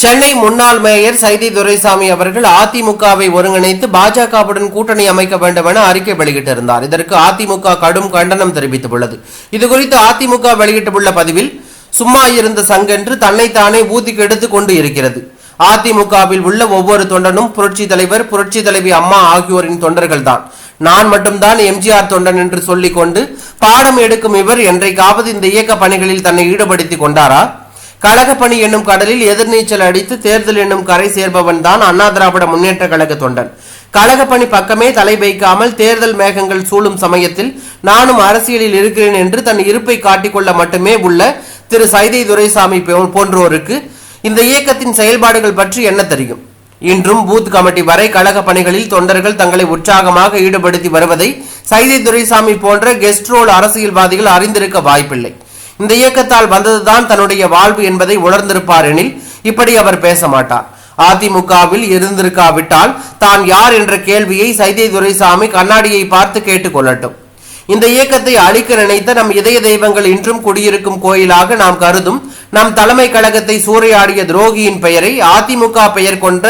சென்னை முன்னாள் மேயர் சைதி துரைசாமி அவர்கள் அதிமுகவை ஒருங்கிணைத்து பாஜகவுடன் கூட்டணி அமைக்க வேண்டும் என அறிக்கை வெளியிட்டிருந்தார். இதற்கு அதிமுக கடும் கண்டனம் தெரிவித்துள்ளது. இதுகுறித்து அதிமுக வெளியிட்டுள்ள பதிவில் சும்மா இருந்த சங்கென்று தன்னைத்தானே ஊதிக்கு எடுத்துக் கொண்டு இருக்கிறது. அதிமுகவில் உள்ள ஒவ்வொரு தொண்டனும் புரட்சி தலைவர் புரட்சி தலைவி அம்மா ஆகியோரின் தொண்டர்கள்தான். நான் மட்டும்தான் எம்ஜிஆர் தொண்டன் என்று சொல்லிக் கொண்டு பாடம் எடுக்கும் இவர் என்றைக்காவது இந்த இயக்க பணிகளில் தன்னை ஈடுபடுத்திக் கொண்டாரா? கழகப்பணி என்னும் கடலில் எதிர்நீச்சல் அடித்து தேர்தல் என்னும் கரை சேர்பவன் தான் அண்ணா திராவிட முன்னேற்ற கழக தொண்டன். கழகப்பணி பக்கமே தலை வைக்காமல் தேர்தல் மேகங்கள் சூழும் சமயத்தில் நானும் அரசியலில் இருக்கிறேன் என்று தன் இருப்பை காட்டிக்கொள்ள மட்டுமே உள்ள திரு சைதை துரைசாமி போ- போன்றோருக்கு இந்த இயக்கத்தின் செயல்பாடுகள் பற்றி என்ன தெரியும்? இன்றும் பூத் கமிட்டி வரை கழக பணிகளில் தொண்டர்கள் தங்களை உற்சாகமாக ஈடுபடுத்தி வருவதை சைதை துரைசாமி போன்ற கெஸ்ட் ரோல் அரசியல்வாதிகள் அறிந்திருக்க வாய்ப்பில்லை. இந்த இயக்கத்தால் வந்ததுதான் தன்னுடைய வாழ்வு என்பதை உணர்ந்திருப்பார் எனில் இப்படி அவர் பேச மாட்டார் அதிமுகவில் இருந்திருக்காவிட்டால் தான் யார் என்ற கேள்வியை சைதை துரைசாமி கண்ணாடியை பார்த்து கேட்டுக்கொள்ளட்டும் இந்த இயக்கத்தை அழிக்க நினைத்த நம் இதய தெய்வங்கள் இன்றும் குடியிருக்கும் கோயிலாக நாம் கருதும் நம் தலைமை கழகத்தை சூறையாடிய துரோகியின் பெயரை அதிமுக பெயர் கொண்ட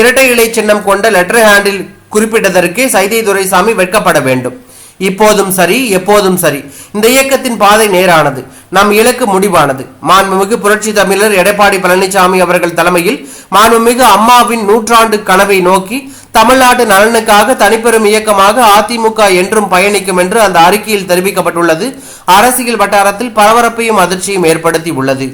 இரட்டை இலை சின்னம் கொண்ட லெட்டர் ஹேண்டில் குறிப்பிட்டதற்கே சைதை துரைசாமி வெட்கப்பட வேண்டும். இப்போதும் சரி எப்போதும் சரி. இந்த இயக்கத்தின் பாதை நேரானது. நம் இலக்கு முடிவானது. மாண்புமிகு புரட்சி தமிழர் எடப்பாடி பழனிசாமி அவர்கள் தலைமையில் மாண்புமிகு அம்மாவின் நூற்றாண்டு கனவை நோக்கி தமிழ்நாட்டு நலனுக்காக தனிப்பெரும் இயக்கமாக அதிமுக என்றும் பயணிக்கும் என்று அந்த அறிக்கையில் தெரிவிக்கப்பட்டுள்ளது. அரசியல் வட்டாரத்தில் பரபரப்பையும் அதிர்ச்சியும் ஏற்படுத்தி உள்ளது